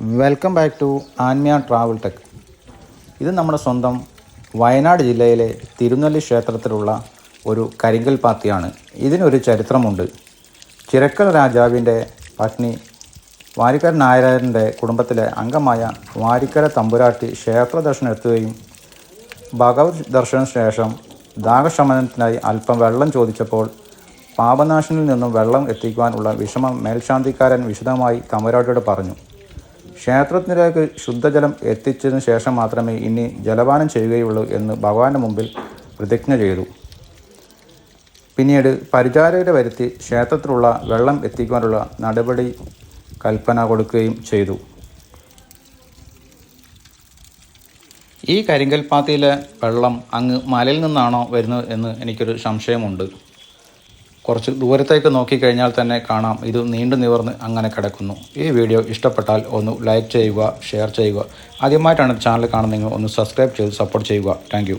Welcome back to Anmiya travel tech ഇത് നമ്മുടെ സ്വന്തം വയനാട് ജില്ലയിലെ തിരുനെല്ലി ക്ഷേത്രത്തിലുള്ള ഒരു കരിങ്കൽ പാത്തിയാണ്. ഇതിനൊരു ചരിത്രമുണ്ട്. ചിരക്കൽ രാജാവിന്റെ പത്നി വാരിക്കര നായരന്റെ കുടുംബത്തിലെ അംഗമായ വാരിക്കര തമ്പുരാട്ടി ക്ഷേത്ര ദർശനം എത്തുകയും ഭഗവത് ദർശനത്തിന് ശേഷം ദാഹശമനത്തിനായി അല്പം വെള്ളം ചോദിച്ചപ്പോൾ പാപനാശനിൽ നിന്നും വെള്ളം എത്തിക്കുവാനുള്ള വിഷമം മേൽശാന്തിക്കാരൻ വിശദമായി തമ്പുരാട്ടിയോട് പറഞ്ഞു. ക്ഷേത്രത്തിലേക്ക് ശുദ്ധജലം എത്തിച്ചതിന് ശേഷം മാത്രമേ ഇനി ജലപാനം ചെയ്യുകയുള്ളൂ എന്ന് ഭഗവാന്റെ മുമ്പിൽ പ്രതിജ്ഞ ചെയ്തു. പിന്നീട് പരിചാരകരെ വരുത്തി ക്ഷേത്രത്തിലുള്ള വെള്ളം എത്തിക്കുവാനുള്ള നടപടി കൽപ്പന കൊടുക്കുകയും ചെയ്തു. ഈ കരിങ്കൽപ്പാത്തിയിലെ വെള്ളം അങ്ങ് മലയിൽ നിന്നാണോ വരുന്നത് എന്ന് എനിക്കൊരു സംശയമുണ്ട്. കുറച്ച് ദൂരത്തേക്ക് നോക്കിക്കഴിഞ്ഞാൽ തന്നെ കാണാം. ഇത് നീണ്ടു നിവർന്ന് അങ്ങനെ കിടക്കുന്നു. ഈ വീഡിയോ ഇഷ്ടപ്പെട്ടാൽ ഒന്ന് ലൈക്ക് ചെയ്യുക ഷെയർ ചെയ്യുക. ആദ്യമായിട്ടാണ് ചാനൽ കാണുന്നതെങ്കിൽ ഒന്ന് സബ്സ്ക്രൈബ് ചെയ്ത് സപ്പോർട്ട് ചെയ്യുക. താങ്ക്